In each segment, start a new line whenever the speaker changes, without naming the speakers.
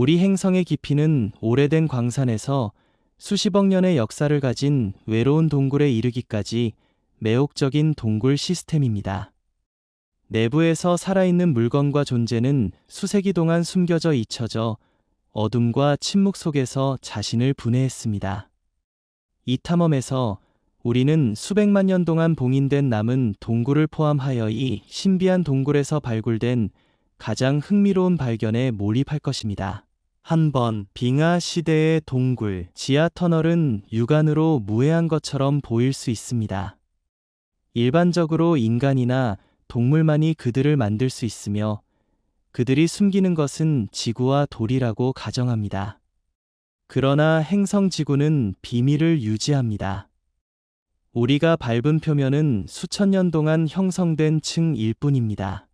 우리 행성의 깊이는 오래된 광산에서 수십억 년의 역사를 가진 외로운 동굴에 이르기까지 매혹적인 동굴 시스템입니다. 내부에서 살아있는 물건과 존재는 수세기 동안 숨겨져 잊혀져 어둠과 침묵 속에서 자신을 분해했습니다. 이 탐험에서 우리는 수백만 년 동안 봉인된 남은 동굴을 포함하여 이 신비한 동굴에서 발굴된 가장 흥미로운 발견에 몰입할 것입니다. 한번 빙하 시대의 동굴 지하 터널은 육안으로 무해한 것처럼 보일 수 있습니다. 일반적으로 인간이나 동물만이 그들을 만들 수 있으며 그들이 숨기는 것은 지구와 돌이라고 가정합니다. 그러나 행성 지구는 비밀을 유지합니다. 우리가 밟은 표면은 수천 년 동안 형성된 층일 뿐입니다.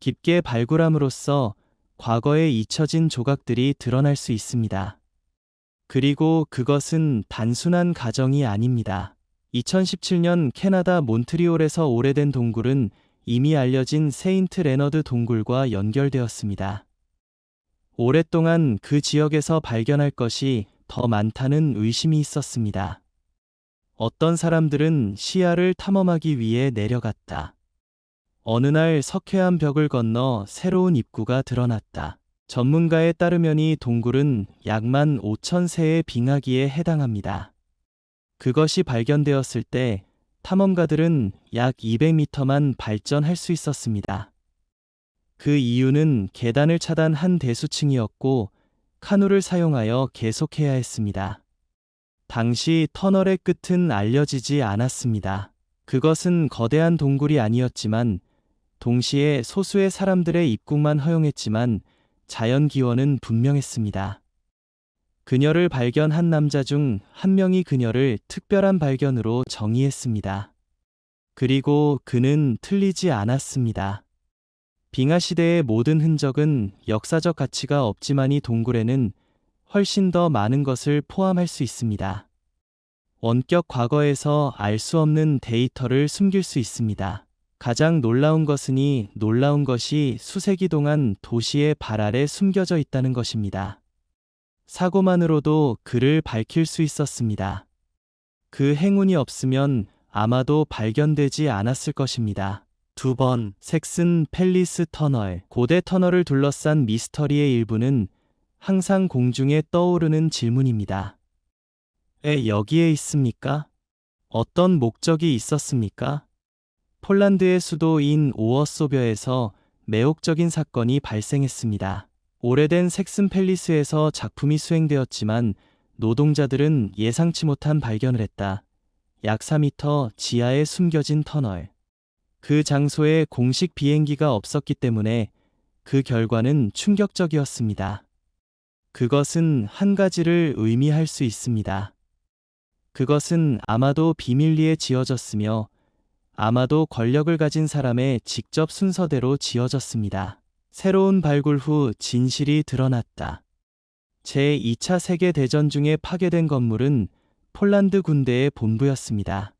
깊게 발굴함으로써 과거에 잊혀진 조각들이 드러날 수 있습니다. 그리고 그것은 단순한 가정이 아닙니다. 2017년 캐나다 몬트리올에서 오래된 동굴은 이미 알려진 세인트 레너드 동굴과 연결되었습니다. 오랫동안 그 지역에서 발견할 것이 더 많다는 의심이 있었습니다. 어떤 사람들은 시야를 탐험하기 위해 내려갔다. 어느 날 석회암 벽을 건너 새로운 입구가 드러났다. 전문가에 따르면 이 동굴은 약만 5천 세의 빙하기에 해당합니다. 그것이 발견되었을 때 탐험가들은 약 200m만 발전할 수 있었습니다. 그 이유는 계단을 차단한 대수층이었고 카누를 사용하여 계속해야 했습니다. 당시 터널의 끝은 알려지지 않았습니다. 그것은 거대한 동굴이 아니었지만 동시에 소수의 사람들의 입국만 허용했지만 자연 기원은 분명했습니다. 그녀를 발견한 남자 중 한 명이 그녀를 특별한 발견으로 정의했습니다. 그리고 그는 틀리지 않았습니다. 빙하 시대의 모든 흔적은 역사적 가치가 없지만 이 동굴에는 훨씬 더 많은 것을 포함할 수 있습니다. 원격 과거에서 알 수 없는 데이터를 숨길 수 있습니다. 가장 놀라운 것은 이 놀라운 것이 수세기 동안 도시의 발 아래 숨겨져 있다는 것입니다. 사고만으로도 그를 밝힐 수 있었습니다. 그 행운이 없으면 아마도 발견되지 않았을 것입니다. 두 번, 섹슨 펠리스 터널, 고대 터널을 둘러싼 미스터리의 일부는 항상 공중에 떠오르는 질문입니다. 왜 여기에 있습니까? 어떤 목적이 있었습니까? 폴란드의 수도인 오어소벼에서 매혹적인 사건이 발생했습니다. 오래된 섹슨 팰리스에서 작품이 수행되었지만 노동자들은 예상치 못한 발견을 했다. 약 4미터 지하에 숨겨진 터널. 그 장소에 공식 비행기가 없었기 때문에 그 결과는 충격적이었습니다. 그것은 한 가지를 의미할 수 있습니다. 그것은 아마도 비밀리에 지어졌으며 아마도 권력을 가진 사람의 직접 순서대로 지어졌습니다. 새로운 발굴 후 진실이 드러났다. 제2차 세계대전 중에 파괴된 건물은 폴란드 군대의 본부였습니다.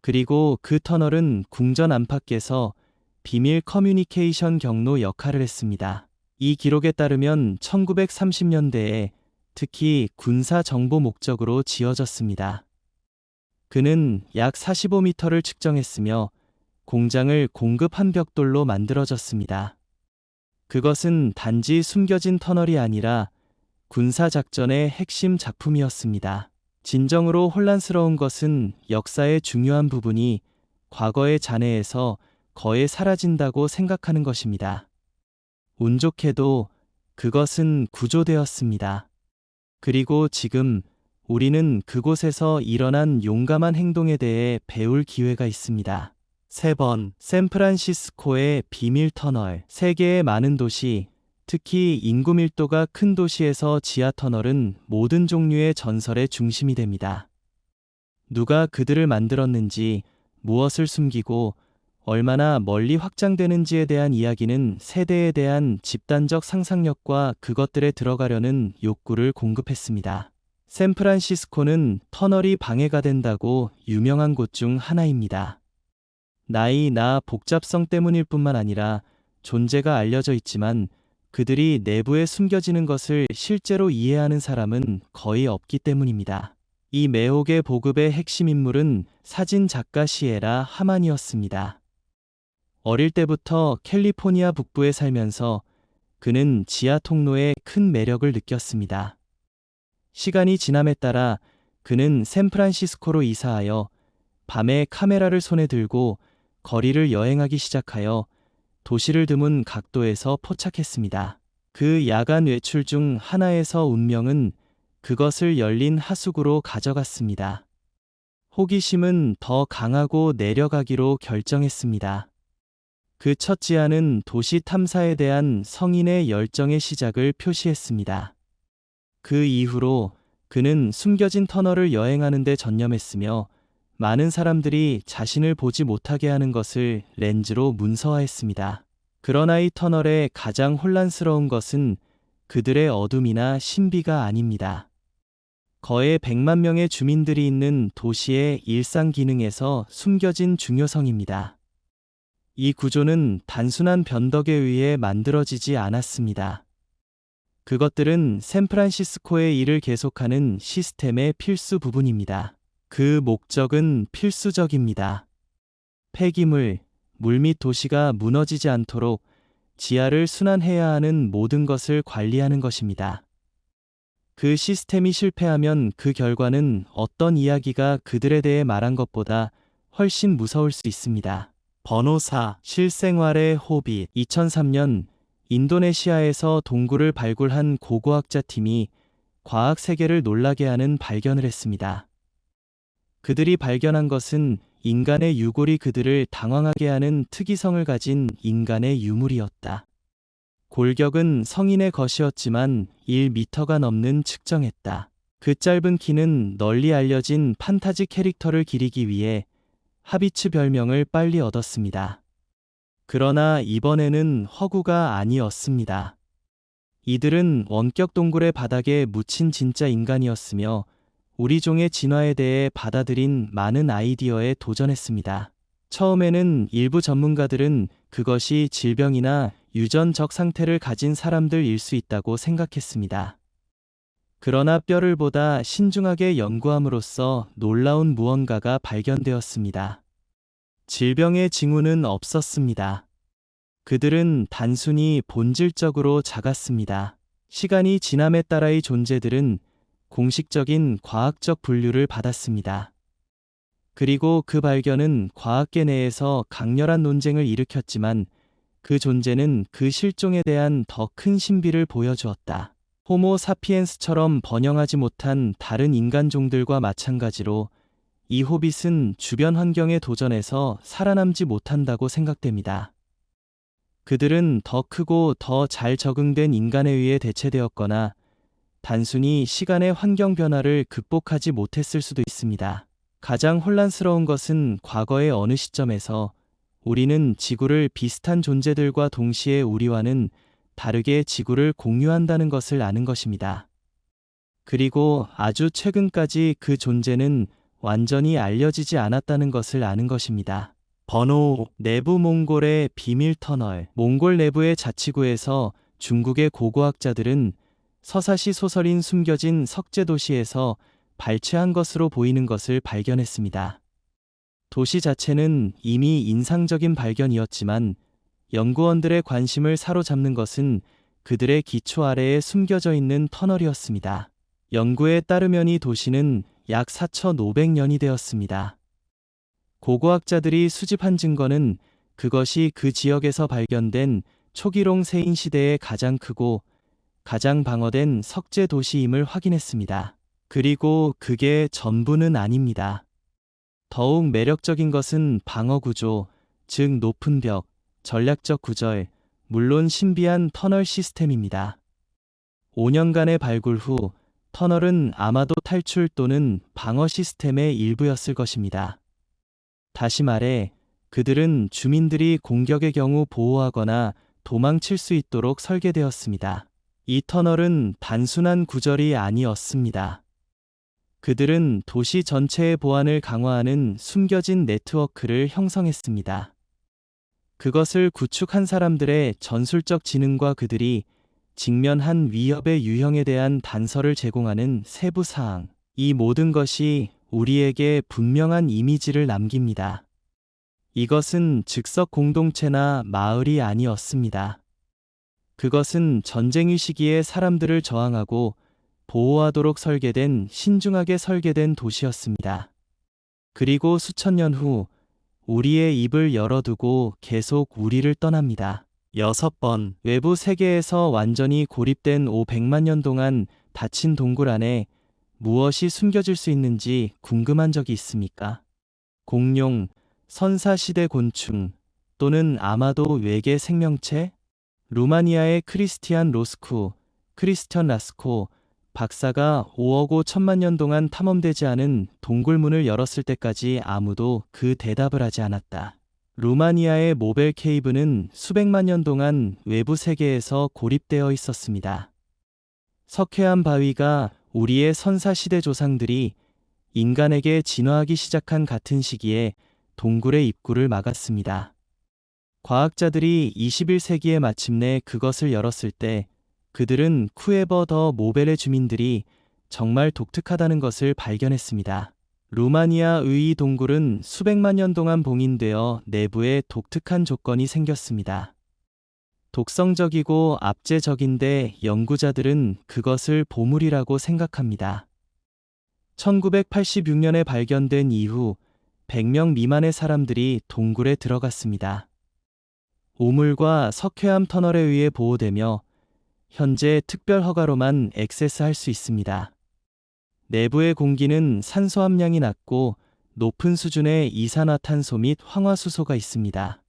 그리고 그 터널은 궁전 안팎에서 비밀 커뮤니케이션 경로 역할을 했습니다. 이 기록에 따르면 1930년대에 특히 군사 정보 목적으로 지어졌습니다. 그는 약 45m를 측정했으며 공장을 공급 한 벽돌로 만들어졌습니다. 그것은 단지 숨겨진 터널이 아니라 군사작전의 핵심 작품이었습니다. 진정으로 혼란스러운 것은 역사의 중요한 부분이 과거의 잔해에서 거의 사라진다고 생각하는 것입니다. 운 좋게도 그것은 구조되었습니다. 그리고 지금 우리는 그곳에서 일어난 용감한 행동에 대해 배울 기회가 있습니다. 세 번 샌프란시스코의 비밀 터널, 세계의 많은 도시, 특히 인구 밀도가 큰 도시에서 지하 터널은 모든 종류의 전설의 중심이 됩니다. 누가 그들을 만들었는지, 무엇을 숨기고, 얼마나 멀리 확장되는지에 대한 이야기는 세대에 대한 집단적 상상력과 그것들에 들어가려는 욕구를 공급했습니다. 샌프란시스코는 터널이 방해가 된다고 유명한 곳 중 하나입니다. 나이, 나, 복잡성 때문일 뿐만 아니라 존재가 알려져 있지만 그들이 내부에 숨겨지는 것을 실제로 이해하는 사람은 거의 없기 때문입니다. 이 매혹의 보급의 핵심 인물은 사진 작가 시에라 하만이었습니다. 어릴 때부터 캘리포니아 북부에 살면서 그는 지하 통로에 큰 매력을 느꼈습니다. 시간이 지남에 따라 그는 샌프란시스코로 이사하여 밤에 카메라를 손에 들고 거리를 여행하기 시작하여 도시를 드문 각도에서 포착했습니다. 그 야간 외출 중 하나에서 운명은 그것을 열린 하수구로 가져갔습니다. 호기심은 더 강하고 내려가기로 결정했습니다. 그 첫 지하는 도시 탐사에 대한 성인의 열정의 시작을 표시했습니다. 그 이후로 그는 숨겨진 터널을 여행하는 데 전념했으며 많은 사람들이 자신을 보지 못하게 하는 것을 렌즈로 문서화했습니다. 그러나 이 터널의 가장 혼란스러운 것은 그들의 어둠이나 신비가 아닙니다. 거의 100만 명의 주민들이 있는 도시의 일상 기능에서 숨겨진 중요성입니다. 이 구조는 단순한 변덕에 의해 만들어지지 않았습니다. 그것들은 샌프란시스코의 일을 계속하는 시스템의 필수 부분입니다. 그 목적은 필수적입니다. 폐기물, 물 및 도시가 무너지지 않도록 지하를 순환해야 하는 모든 것을 관리하는 것입니다. 그 시스템이 실패하면 그 결과는 어떤 이야기가 그들에 대해 말한 것보다 훨씬 무서울 수 있습니다. 번호사 실생활의 호빗 2003년 인도네시아에서 동굴을 발굴한 고고학자 팀이 과학 세계를 놀라게 하는 발견을 했습니다. 그들이 발견한 것은 인간의 유골이 그들을 당황하게 하는 특이성을 가진 인간의 유물이었다. 골격은 성인의 것이었지만 1미터가 넘는 측정했다. 그 짧은 키는 널리 알려진 판타지 캐릭터를 기리기 위해 하비츠 별명을 빨리 얻었습니다. 그러나 이번에는 허구가 아니었습니다. 이들은 원격 동굴의 바닥에 묻힌 진짜 인간이었으며 우리 종의 진화에 대해 받아들인 많은 아이디어에 도전했습니다. 처음에는 일부 전문가들은 그것이 질병이나 유전적 상태를 가진 사람들일 수 있다고 생각했습니다. 그러나 뼈를 보다 신중하게 연구함으로써 놀라운 무언가가 발견되었습니다. 질병의 징후는 없었습니다. 그들은 단순히 본질적으로 작았습니다. 시간이 지남에 따라 이 존재들은 공식적인 과학적 분류를 받았습니다. 그리고 그 발견은 과학계 내에서 강렬한 논쟁을 일으켰지만 그 존재는 그 실종에 대한 더 큰 신비를 보여주었다. 호모 사피엔스처럼 번영하지 못한 다른 인간종들과 마찬가지로 이 호빗은 주변 환경에 도전해서 살아남지 못한다고 생각됩니다. 그들은 더 크고 더 잘 적응된 인간에 의해 대체되었거나 단순히 시간의 환경 변화를 극복하지 못했을 수도 있습니다. 가장 혼란스러운 것은 과거의 어느 시점에서 우리는 지구를 비슷한 존재들과 동시에 우리와는 다르게 지구를 공유한다는 것을 아는 것입니다. 그리고 아주 최근까지 그 존재는 완전히 알려지지 않았다는 것을 아는 것입니다. 번호 내부 몽골의 비밀 터널 몽골 내부의 자치구에서 중국의 고고학자들은 서사시 소설인 숨겨진 석재 도시에서 발췌한 것으로 보이는 것을 발견했습니다. 도시 자체는 이미 인상적인 발견이었지만 연구원들의 관심을 사로잡는 것은 그들의 기초 아래에 숨겨져 있는 터널이었습니다. 연구에 따르면 이 도시는 약 4,500년이 되었습니다. 고고학자들이 수집한 증거는 그것이 그 지역에서 발견된 초기롱 세인 시대의 가장 크고 가장 방어된 석재 도시임을 확인했습니다. 그리고 그게 전부는 아닙니다. 더욱 매력적인 것은 방어 구조, 즉 높은 벽, 전략적 구절, 물론 신비한 터널 시스템입니다. 5년간의 발굴 후 터널은 아마도 탈출 또는 방어 시스템의 일부였을 것입니다. 다시 말해, 그들은 주민들이 공격의 경우 보호하거나 도망칠 수 있도록 설계되었습니다. 이 터널은 단순한 구절이 아니었습니다. 그들은 도시 전체의 보안을 강화하는 숨겨진 네트워크를 형성했습니다. 그것을 구축한 사람들의 전술적 지능과 그들이 직면한 위협의 유형에 대한 단서를 제공하는 세부 사항. 이 모든 것이 우리에게 분명한 이미지를 남깁니다. 이것은 즉석 공동체나 마을이 아니었습니다. 그것은 전쟁의 시기에 사람들을 저항하고 보호하도록 설계된 신중하게 설계된 도시였습니다. 그리고 수천 년 후 우리의 입을 열어두고 계속 우리를 떠납니다. 여섯 번 외부 세계에서 완전히 고립된 500만 년 동안 닫힌 동굴 안에 무엇이 숨겨질 수 있는지 궁금한 적이 있습니까? 공룡, 선사시대 곤충 또는 아마도 외계 생명체? 루마니아의 크리스티안 로스쿠, 크리스천 라스코 박사가 5억 5천만 년 동안 탐험되지 않은 동굴문을 열었을 때까지 아무도 그 대답을 하지 않았다. 루마니아의 모벨 케이브는 수백만 년 동안 외부 세계에서 고립되어 있었습니다. 석회암 바위가 우리의 선사시대 조상들이 인간에게 진화하기 시작한 같은 시기에 동굴의 입구를 막았습니다. 과학자들이 21세기에 마침내 그것을 열었을 때 그들은 쿠에버 더 모벨의 주민들이 정말 독특하다는 것을 발견했습니다. 루마니아의 동굴은 수백만 년 동안 봉인되어 내부에 독특한 조건이 생겼습니다. 독성적이고 압제적인데 연구자들은 그것을 보물이라고 생각합니다. 1986년에 발견된 이후 100명 미만의 사람들이 동굴에 들어갔습니다. 우물과 석회암 터널에 의해 보호되며 현재 특별 허가로만 액세스할 수 있습니다. 내부의 공기는 산소 함량이 낮고 높은 수준의 이산화탄소 및 황화수소가 있습니다.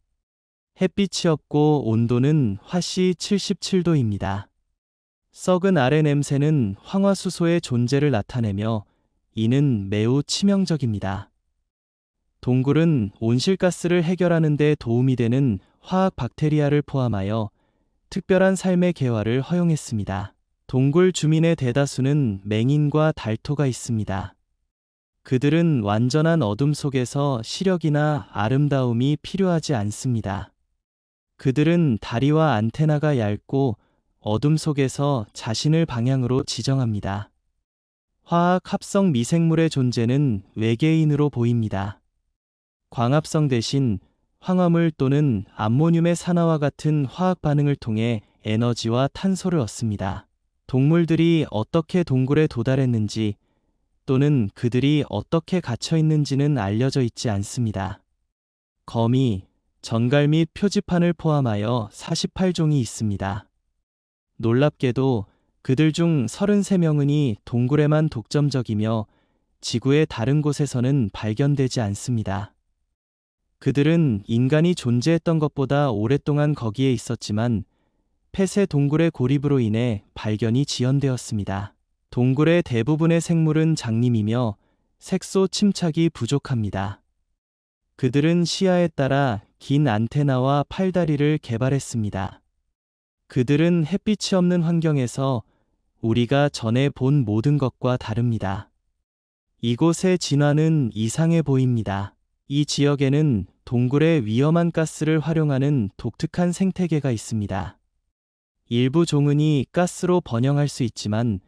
햇빛이 없고 온도는 화씨 77도입니다. 썩은 아래 냄새는 황화수소의 존재를 나타내며 이는 매우 치명적입니다. 동굴은 온실가스를 해결하는 데 도움이 되는 화학 박테리아를 포함하여 특별한 삶의 개화를 허용했습니다. 동굴 주민의 대다수는 맹인과 달토가 있습니다. 그들은 완전한 어둠 속에서 시력이나 아름다움이 필요하지 않습니다. 그들은 다리와 안테나가 얇고 어둠 속에서 자신을 방향으로 지정합니다. 화학 합성 미생물의 존재는 외계인으로 보입니다. 광합성 대신 황화물 또는 암모늄의 산화와 같은 화학 반응을 통해 에너지와 탄소를 얻습니다. 동물들이 어떻게 동굴에 도달했는지 또는 그들이 어떻게 갇혀 있는지는 알려져 있지 않습니다. 거미, 전갈 및 표지판을 포함하여 48종이 있습니다. 놀랍게도 그들 중 33명은이 동굴에만 독점적이며 지구의 다른 곳에서는 발견되지 않습니다. 그들은 인간이 존재했던 것보다 오랫동안 거기에 있었지만 폐쇄 동굴의 고립으로 인해 발견이 지연되었습니다. 동굴의 대부분의 생물은 장님이며 색소 침착이 부족합니다. 그들은 시야에 따라 긴 안테나와 팔다리를 개발했습니다. 그들은 햇빛이 없는 환경에서 우리가 전에 본 모든 것과 다릅니다. 이곳의 진화는 이상해 보입니다. 이 지역에는 동굴의 위험한 가스를 활용하는 독특한 생태계가 있습니다. 일부 종은이 가스로 번영할 수 있지만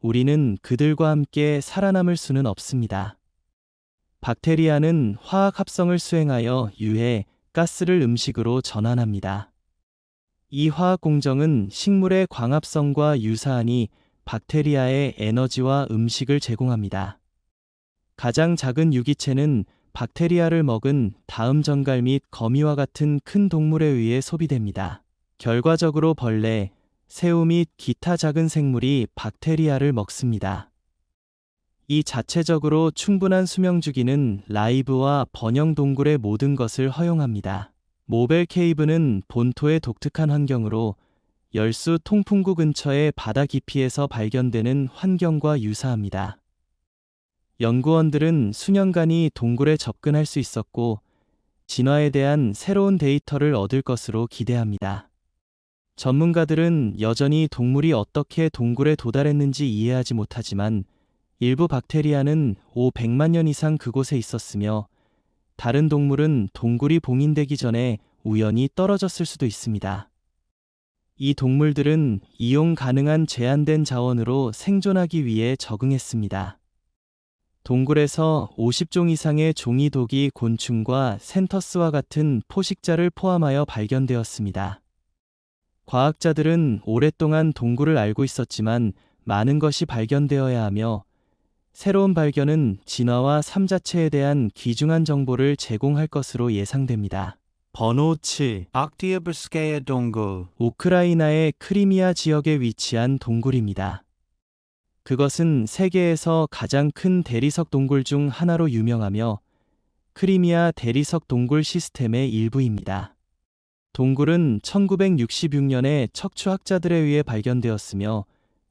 우리는 그들과 함께 살아남을 수는 없습니다. 박테리아는 화학 합성을 수행하여 유해, 가스를 음식으로 전환합니다. 이 화학 공정은 식물의 광합성과 유사하니 박테리아의 에너지와 음식을 제공합니다. 가장 작은 유기체는 박테리아를 먹은 다음 전갈 및 거미와 같은 큰 동물에 의해 소비됩니다. 결과적으로 벌레, 새우 및 기타 작은 생물이 박테리아를 먹습니다. 이 자체적으로 충분한 수명 주기는 라이브와 번영 동굴의 모든 것을 허용합니다. 모벨 케이브는 본토의 독특한 환경으로 열수 통풍구 근처의 바다 깊이에서 발견되는 환경과 유사합니다. 연구원들은 수년간이 동굴에 접근할 수 있었고 진화에 대한 새로운 데이터를 얻을 것으로 기대합니다. 전문가들은 여전히 동물이 어떻게 동굴에 도달했는지 이해하지 못하지만 일부 박테리아는 500만 년 이상 그곳에 있었으며 다른 동물은 동굴이 봉인되기 전에 우연히 떨어졌을 수도 있습니다. 이 동물들은 이용 가능한 제한된 자원으로 생존하기 위해 적응했습니다. 동굴에서 50종 이상의 종이독이 곤충과 센터스와 같은 포식자를 포함하여 발견되었습니다. 과학자들은 오랫동안 동굴을 알고 있었지만 많은 것이 발견되어야 하며 새로운 발견은 진화와 삶 자체에 대한 귀중한 정보를 제공할 것으로 예상됩니다.
번호 7. 악티아브스케야 동굴.
우크라이나의 크리미아 지역에 위치한 동굴입니다. 그것은 세계에서 가장 큰 대리석 동굴 중 하나로 유명하며 크리미아 대리석 동굴 시스템의 일부입니다. 동굴은 1966년에 척추학자들에 의해 발견되었으며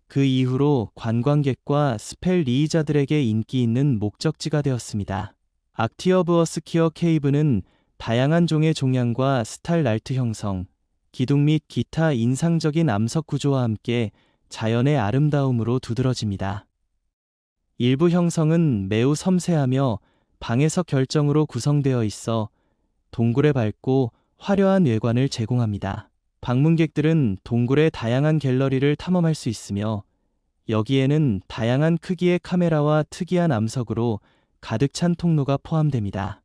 그 이후로 관광객과 스펠리이자들에게 인기 있는 목적지가 되었습니다. 악티어브어스키어 케이브는 다양한 종의 종양과 스탈날트 형성, 기둥 및 기타 인상적인 암석 구조와 함께 자연의 아름다움으로 두드러집니다. 일부 형성은 매우 섬세하며 방에서 결정으로 구성되어 있어 동굴에 밝고 화려한 외관을 제공합니다. 방문객들은 동굴의 다양한 갤러리를 탐험할 수 있으며 여기에는 다양한 크기의 카메라와 특이한 암석으로 가득 찬 통로가 포함됩니다.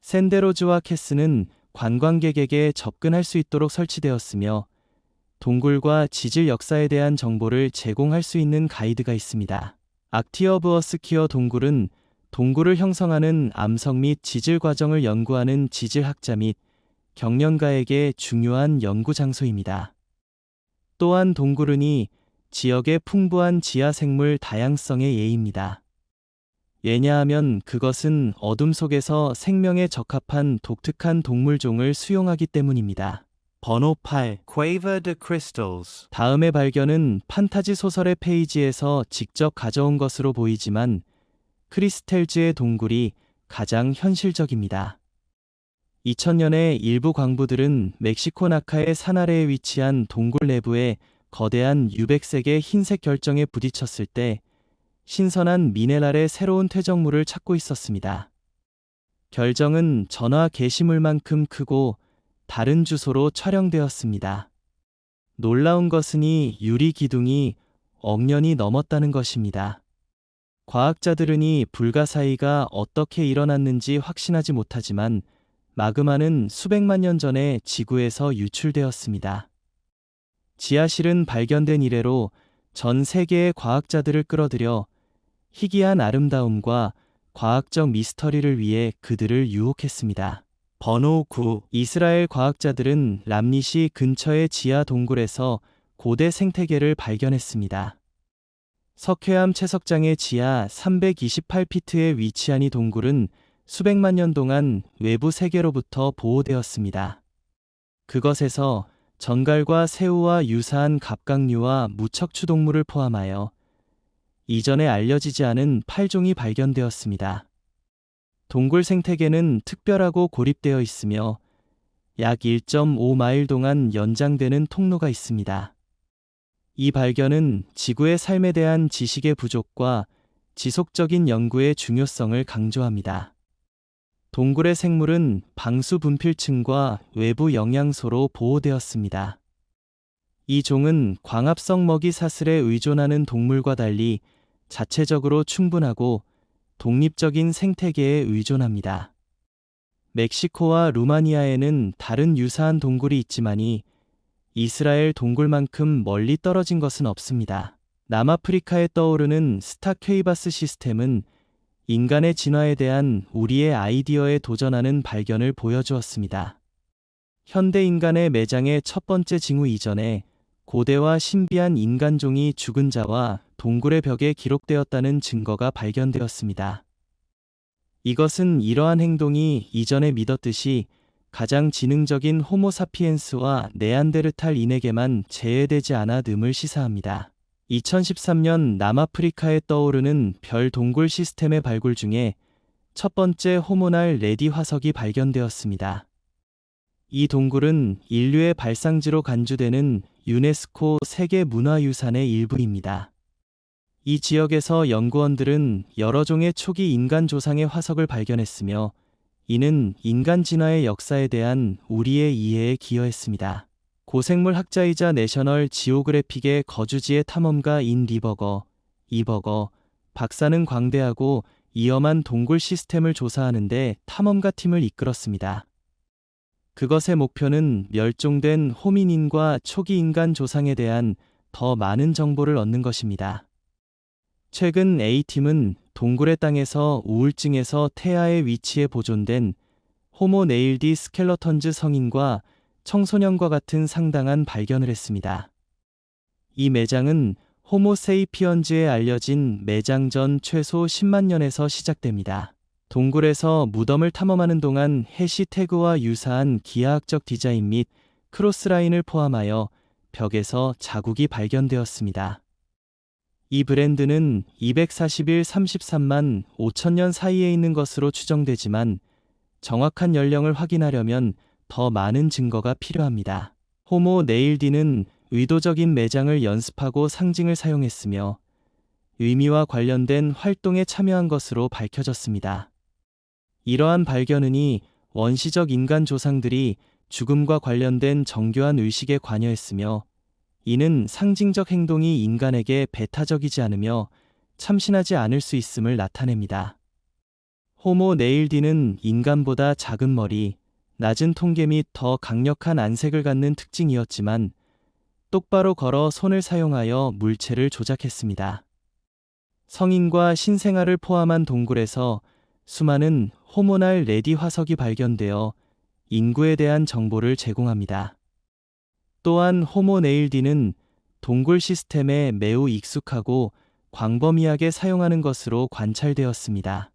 샌데로즈와 캐스는 관광객에게 접근할 수 있도록 설치되었으며 동굴과 지질 역사에 대한 정보를 제공할 수 있는 가이드가 있습니다. 악티어브 어스키어 동굴은 동굴을 형성하는 암석 및 지질 과정을 연구하는 지질학자 및 경영가에게 중요한 연구 장소입니다. 또한 동굴은이 지역의 풍부한 지하 생물 다양성의 예입니다. 왜냐하면 그것은 어둠 속에서 생명에 적합한 독특한 동물종을 수용하기 때문입니다. 번호 8.
Quaver de Crystals.
다음의 발견은 판타지 소설의 페이지에서 직접 가져온 것으로 보이지만 크리스텔즈의 동굴이 가장 현실적입니다. 2000년에 일부 광부들은 멕시코 나카의 산 아래에 위치한 동굴 내부에 거대한 유백색의 흰색 결정에 부딪혔을 때 신선한 미네랄의 새로운 퇴적물을 찾고 있었습니다. 결정은 전화 게시물만큼 크고 다른 주소로 촬영되었습니다. 놀라운 것은 이 유리 기둥이 억년이 넘었다는 것입니다. 과학자들은 이 불가사의가 어떻게 일어났는지 확신하지 못하지만 마그마는 수백만 년 전에 지구에서 유출되었습니다. 지하실은 발견된 이래로 전 세계의 과학자들을 끌어들여 희귀한 아름다움과 과학적 미스터리를 위해 그들을 유혹했습니다. 번호 9. 이스라엘 과학자들은 람니시 근처의 지하 동굴에서 고대 생태계를 발견했습니다. 석회암 채석장의 지하 328피트에 위치한 이 동굴은 수백만 년 동안 외부 세계로부터 보호되었습니다. 그것에서 전갈과 새우와 유사한 갑각류와 무척추 동물을 포함하여 이전에 알려지지 않은 8종이 발견되었습니다. 동굴 생태계는 특별하고 고립되어 있으며 약 1.5마일 동안 연장되는 통로가 있습니다. 이 발견은 지구의 삶에 대한 지식의 부족과 지속적인 연구의 중요성을 강조합니다. 동굴의 생물은 방수 분필층과 외부 영양소로 보호되었습니다. 이 종은 광합성 먹이 사슬에 의존하는 동물과 달리 자체적으로 충분하고 독립적인 생태계에 의존합니다. 멕시코와 루마니아에는 다른 유사한 동굴이 있지만이 이스라엘 동굴만큼 멀리 떨어진 것은 없습니다. 남아프리카에 떠오르는 스타케이바스 시스템은 인간의 진화에 대한 우리의 아이디어에 도전하는 발견을 보여주었습니다. 현대 인간의 매장의 첫 번째 징후 이전에 고대와 신비한 인간종이 죽은 자와 동굴의 벽에 기록되었다는 증거가 발견되었습니다. 이것은 이러한 행동이 이전에 믿었듯이 가장 지능적인 호모사피엔스와 네안데르탈인에게만 제외되지 않아듬을 시사합니다. 2013년 남아프리카에 떠오르는 별 동굴 시스템의 발굴 중에 첫 번째 호모날 레디 화석이 발견되었습니다. 이 동굴은 인류의 발상지로 간주되는 유네스코 세계문화유산의 일부입니다. 이 지역에서 연구원들은 여러 종의 초기 인간 조상의 화석을 발견했으며 이는 인간 진화의 역사에 대한 우리의 이해에 기여했습니다. 고생물 학자이자 내셔널 지오그래픽의 거주지의 탐험가 인 리버거, 이버거, 박사는 광대하고 위험한 동굴 시스템을 조사하는데 탐험가 팀을 이끌었습니다. 그것의 목표는 멸종된 호민인과 초기 인간 조상에 대한 더 많은 정보를 얻는 것입니다. 최근 A팀은 동굴의 땅에서 우울증에서 태아의 위치에 보존된 호모 네일디 스켈러턴즈 성인과 청소년과 같은 상당한 발견을 했습니다. 이 매장은 호모 세이피언즈에 알려진 매장 전 최소 10만 년에서 시작됩니다. 동굴에서 무덤을 탐험하는 동안 해시태그와 유사한 기하학적 디자인 및 크로스라인을 포함하여 벽에서 자국이 발견되었습니다. 이 브랜드는 241 33만 5천 년 사이에 있는 것으로 추정되지만 정확한 연령을 확인하려면 더 많은 증거가 필요합니다. 호모 네일디는 의도적인 매장을 연습하고 상징을 사용했으며 의미와 관련된 활동에 참여한 것으로 밝혀졌습니다. 이러한 발견은이 원시적 인간 조상들이 죽음과 관련된 정교한 의식에 관여했으며 이는 상징적 행동이 인간에게 배타적이지 않으며 참신하지 않을 수 있음을 나타냅니다. 호모 네일디는 인간보다 작은 머리, 낮은 통계 및 더 강력한 안색을 갖는 특징이었지만 똑바로 걸어 손을 사용하여 물체를 조작했습니다. 성인과 신생아를 포함한 동굴에서 수많은 호모날 레디 화석이 발견되어 인구에 대한 정보를 제공합니다. 또한 호모 네일디는 동굴 시스템에 매우 익숙하고 광범위하게 사용하는 것으로 관찰되었습니다.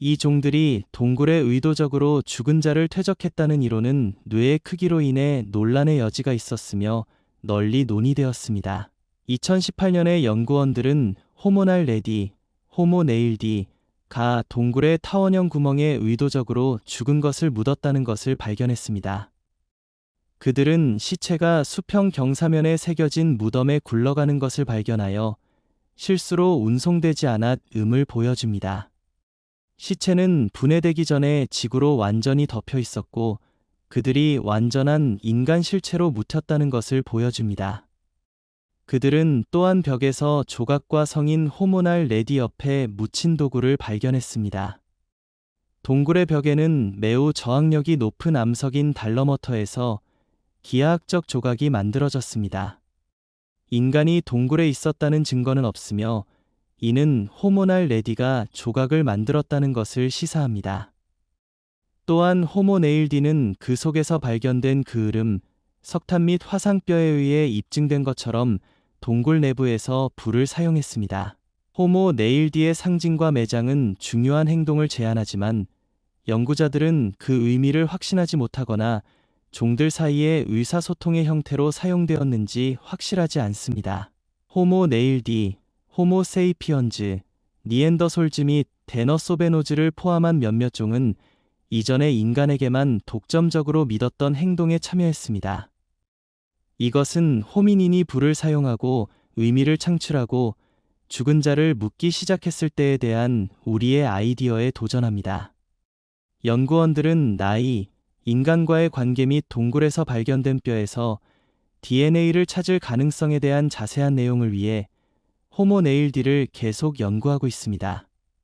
이 종들이 동굴에 의도적으로 죽은 자를 퇴적했다는 이론은 뇌의 크기로 인해 논란의 여지가 있었으며 널리 논의되었습니다. 2018년에 연구원들은 호모날 레디, 호모 네일디, 가 동굴의 타원형 구멍에 의도적으로 죽은 것을 묻었다는 것을 발견했습니다. 그들은 시체가 수평 경사면에 새겨진 무덤에 굴러가는 것을 발견하여 실수로 운송되지 않았 음을 보여줍니다. 시체는 분해되기 전에 지구로 완전히 덮여 있었고 그들이 완전한 인간 실체로 묻혔다는 것을 보여줍니다. 그들은 또한 벽에서 조각과 성인 호모날 레디 옆에 묻힌 도구를 발견했습니다. 동굴의 벽에는 매우 저항력이 높은 암석인 달러머터에서 기하학적 조각이 만들어졌습니다. 인간이 동굴에 있었다는 증거는 없으며 이는 호모날 레디가 조각을 만들었다는 것을 시사합니다. 또한 호모네일디는 그 속에서 발견된 그 흐름, 석탄 및 화상뼈에 의해 입증된 것처럼 동굴 내부에서 불을 사용했습니다. 호모 네일디의 상징과 매장은 중요한 행동을 제안하지만 연구자들은 그 의미를 확신하지 못하거나 종들 사이의 의사소통의 형태로 사용되었는지 확실하지 않습니다. 호모 네일디, 호모 세이피언즈, 니엔더솔즈 및 데너소베노즈를 포함한 몇몇 종은 이전에 인간에게만 독점적으로 믿었던 행동에 참여했습니다. 이것은 호미닌이 불을 사용하고 의미를 창출하고 죽은 자를 묻기 시작했을 때에 대한 우리의 아이디어에 도전합니다. 연구원들은 나이, 인간과의 관계 및 동굴에서 발견된 뼈에서 DNA를 찾을 가능성에 대한 자세한 내용을 위해 호모네일디를 계속 연구하고 있습니다.